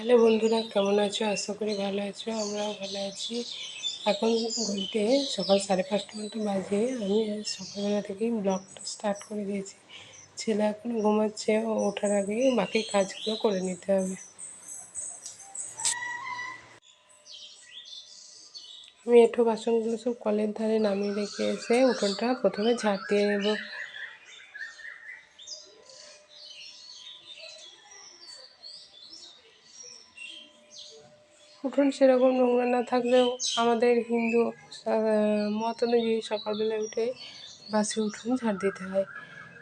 Hello বন্ধুরা, কেমন আছো? আশা করি ভালো আছো, আমরাও ভালো আছি। এখন ঘুরতে সকাল সাড়ে পাঁচটা মতো বাজে। আমি সকালবেলা থেকেই ব্লগটা স্টার্ট করে দিয়েছি। ছেলে এখন ঘুমাচ্ছে, ও ওঠার আগে বাকি কাজগুলো করে নিতে হবে। আমি এঁঠো বাসনগুলো সব কলের ধারে নামিয়ে রেখে এসে উঠোনটা প্রথমে ঝাড় দিয়ে নেব। উঠোন সেরকম নোংরা না থাকলেও আমাদের হিন্দু মত অনুযায়ী সকালবেলা উঠে বাসে উঠোন ঝাড় দিতে হয়।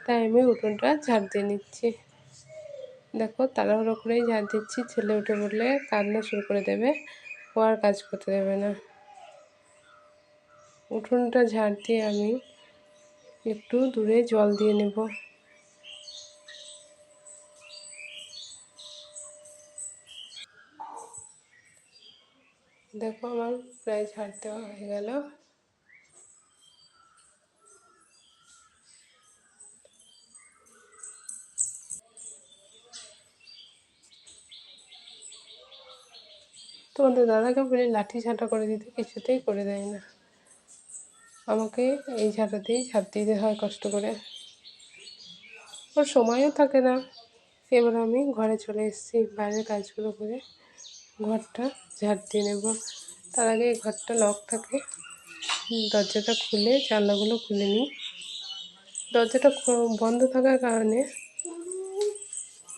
তাই আমি উঠোনটা ঝাড় দিয়ে নিচ্ছি। দেখো তাড়াহুড়ো করেই ঝাড় দিচ্ছি। ছেলে উঠে পড়লে কান্না শুরু করে দেবে, ও আর কাজ করতে দেবে না। উঠোনটা ঝাড় দিয়ে আমি একটু দূরে জল দিয়ে নেব। দেখো আমার প্রায় ঝাড় দেওয়া হয়ে গেল। তোমাদের দাদাকে বলে লাঠি ঝাঁটা করে দিতে কিছুতেই করে দেয় না। আমাকে এই ঝাঁটাতেই ঝাঁট দিতে হয় কষ্ট করে। ওর সময়ও থাকে না। এবার আমি ঘরে চলে এসেছি, বাইরের কাজগুলো করে। ঘরটা, ঝাড় দিয়ে নেব। তার আগে এই ঘরটা লক থাকে। দরজাটা খুলে, জানলাগুলো খুলে নিই। দরজাটা বন্ধ থাকার কারণে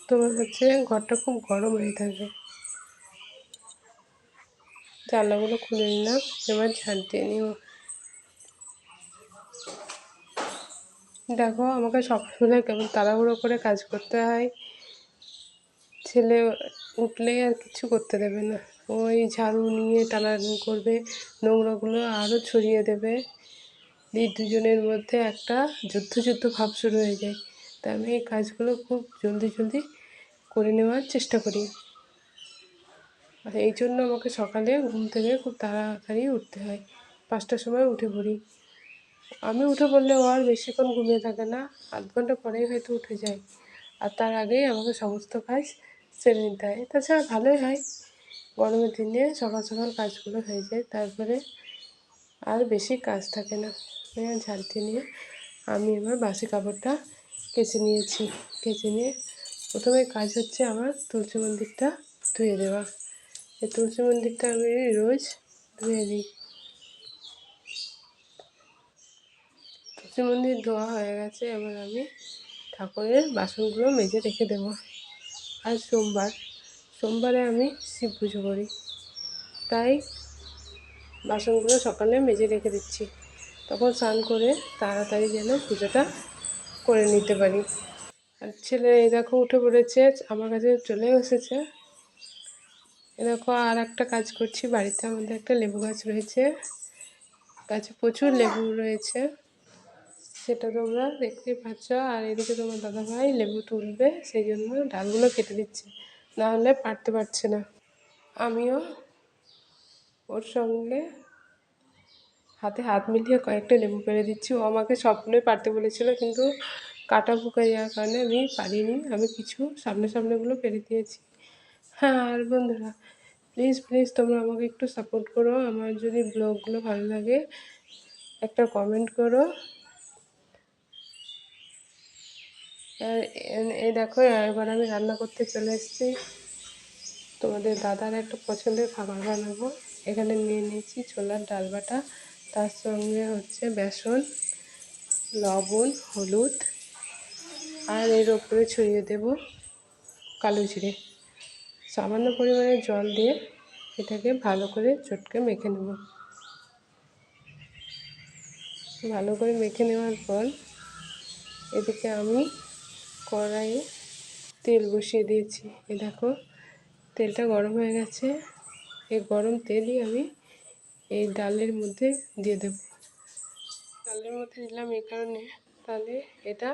তোমার হচ্ছে ঘরটা খুব গরম হয়ে থাকে। জানলাগুলো খুলে নিলাম, এবার ঝাড় দিয়ে নিব। দেখো, আমাকে সবসময় কেমন তাড়াহুড়ো করে কাজ করতে হয়। ছেলে উঠলেই আর কিছু করতে দেবে না। ওই ঝাড়ু নিয়ে টানাটানি করবে, নোংরাগুলো আরও ছড়িয়ে দেবে। এই দুজনের মধ্যে একটা যুদ্ধ যুদ্ধ ভাব শুরু হয়ে যায়। তাই আমি এই কাজগুলো খুব জলদি জলদি করে নেওয়ার চেষ্টা করি। আর এই জন্য আমাকে সকালে ঘুম থেকে খুব তাড়াতাড়ি উঠতে হয়। পাঁচটার সময় উঠে পড়ি। আমি উঠে পড়লে ও আর বেশিক্ষণ ঘুমিয়ে থাকে না। আধ ঘণ্টা পরেই হয়তো উঠে যায়। আর তার আগেই আমাকে সমস্ত কাজ সেরে নিতে হয় তাছাড়া ভালোই হয়। গরমের দিনে সকাল সকাল কাজগুলো হয়ে যায়, তারপরে আর বেশি কাজ থাকে না। ঝাড় দিয়ে নিয়ে আমি আমার বাসি কাপড়টা কেচে নিয়েছি। কেচে নিয়ে প্রথমে কাজ হচ্ছে আমার তুলসী মন্দিরটা ধুয়ে দেওয়া। এই তুলসী মন্দিরটা আমি রোজ ধুয়ে দিই। তুলসী মন্দির ধোয়া হয়ে গেছে, এবার আমি ঠাকুরের বাসনগুলো মেজে রেখে দেবো। আজ সোমবার, সোমবারে আমি শিব পুজো করি। তাই বাসনগুলো সকালে মেজে রেখে দিচ্ছি। তখন স্নান করে তাড়াতাড়ি যেন পুজোটা করে নিতে পারি। আর ছেলে দেখো উঠে পড়েছে, আমার কাছে চলে এসেছে। এ দেখো আর একটা কাজ করছি, বাড়িতে আমাদের একটা লেবু গাছ রয়েছে। গাছে প্রচুর লেবু রয়েছে। সেটা তোমরা দেখতে পাচ্ছ। আর এদিকে তোমার দাদাভাই লেবু তুলবে, সেই জন্য ডালগুলো কেটে দিচ্ছে। নাহলে পারতে পারছে না। আমিও ওর সঙ্গে হাতে হাত মিলিয়ে কয়েকটা লেবু পেরে দিচ্ছি। ও আমাকে সবগুলোই পারতে বলেছিল, কিন্তু কাটা বুকা যাওয়ার কারণে আমি পারিনি। আমি কিছু সামনে সামনেগুলো পেরে দিয়েছি। হ্যাঁ আর বন্ধুরা প্লিজ প্লিজ তোমরা আমাকে একটু সাপোর্ট করো। আমার যদি ব্লগগুলো ভালো লাগে, একটা কমেন্ট করো। এই দেখো, এবার আমি রান্না করতে চলে এসেছি। তোমাদের দাদার একটা পছন্দের খাবার বানাবো। এখানে নিয়ে নিয়েছি ছোলার ডাল বাটা, তার সঙ্গে হচ্ছে বেসন, লবণ, হলুদ, আর এর ওপরে ছড়িয়ে দেব কালো জিরে। সামান্য পরিমাণে জল দিয়ে এটাকে ভালো করে চটকে মেখে নেব। ভালো করে মেখে নেওয়ার পর এদিকে আমি কড়াইয়ে তেল বসিয়ে দিয়েছি। এ দেখো, তেলটা গরম হয়ে গেছে। এই গরম তেলই আমি এই ডালের মধ্যে দিয়ে দেব। ডালের মধ্যে দিলাম এই কারণে। তাহলে এটা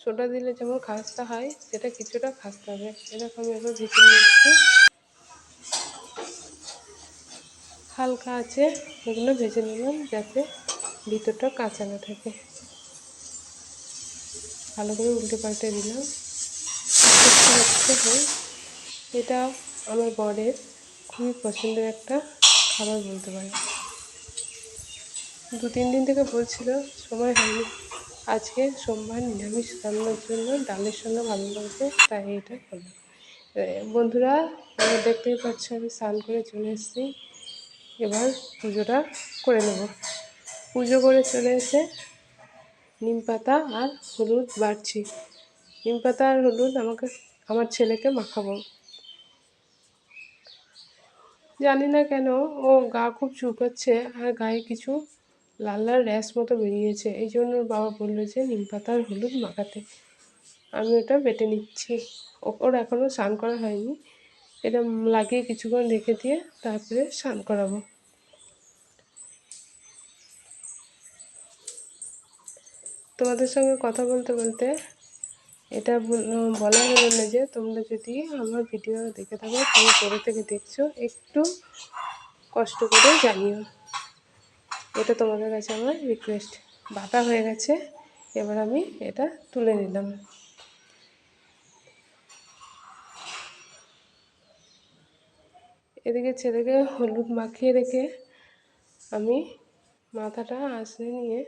সোডা দিলে যেমন খাস্তা হয়, সেটা কিছুটা খাস্তা হবে। এরকম এবার ভেজে নিচ্ছি। হালকা আছে এগুলো ভেজে নিলাম যাতে ভিতরটা কাঁচা না থাকে। ভালো করে উল্টে পাল্টে দিলাম এটা আমার বরের খুবই পছন্দের একটা খাবার বলতে পারে দু, তিন দিন থেকে বলছিল, সময় হয়নি। আজকে সোমবার নিরামিষ রান্নার জন্য ডালের সঙ্গে ভালো লাগবে, তাই এটা করলাম। বন্ধুরা এবার দেখতেই পাচ্ছ, আমি স্নান করে চলে এসেছি। এবার পুজোটা করে নেব। পুজো করে চলে এসে নিম পাতা আর হলুদ বাড়ছি। নিম পাতা আর হলুদ আমাকে, আমার ছেলেকে মাখাবো। জানি না কেন, ও গা খুব চুলকাচ্ছে আর গায়ে কিছু লাল লাল র্যাশ মতো বেরিয়েছে। এই জন্য ওর বাবা বলল যে, নিম পাতা আর হলুদ মাখাতে। আমি ওটা বেটে নিচ্ছি। ওর এখনও স্নান করা হয়নি। এটা লাগিয়ে কিছুক্ষণ রেখে দিয়ে তারপরে স্নান করাবো। তোমাদের সঙ্গে কথা বলতে বলতে এটা বলা হলো না যে তোমরা যদি আমার ভিডিও দেখে থাকো, তুমি পরে থেকে দেখছ, একটু কষ্ট করে জানিও। এটা তোমাদের কাছে আমার রিকোয়েস্ট বাটা হয়ে গেছে, এবার আমি এটা তুলে নিলাম। এদিকে ছেলেকে হলুদ মাখিয়ে রেখে আমি মাথাটা আসনে নিয়ে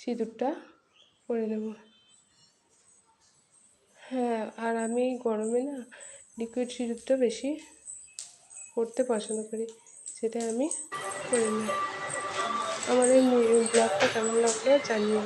সিঁদুরটা পরে নেব। হ্যাঁ আর আমি গরমে না লিকুইড সিঁদুরটা বেশি পরতে পছন্দ করি সেটা আমি করে নিই আমার এই ব্লগটা কেমন লাগল জানিও।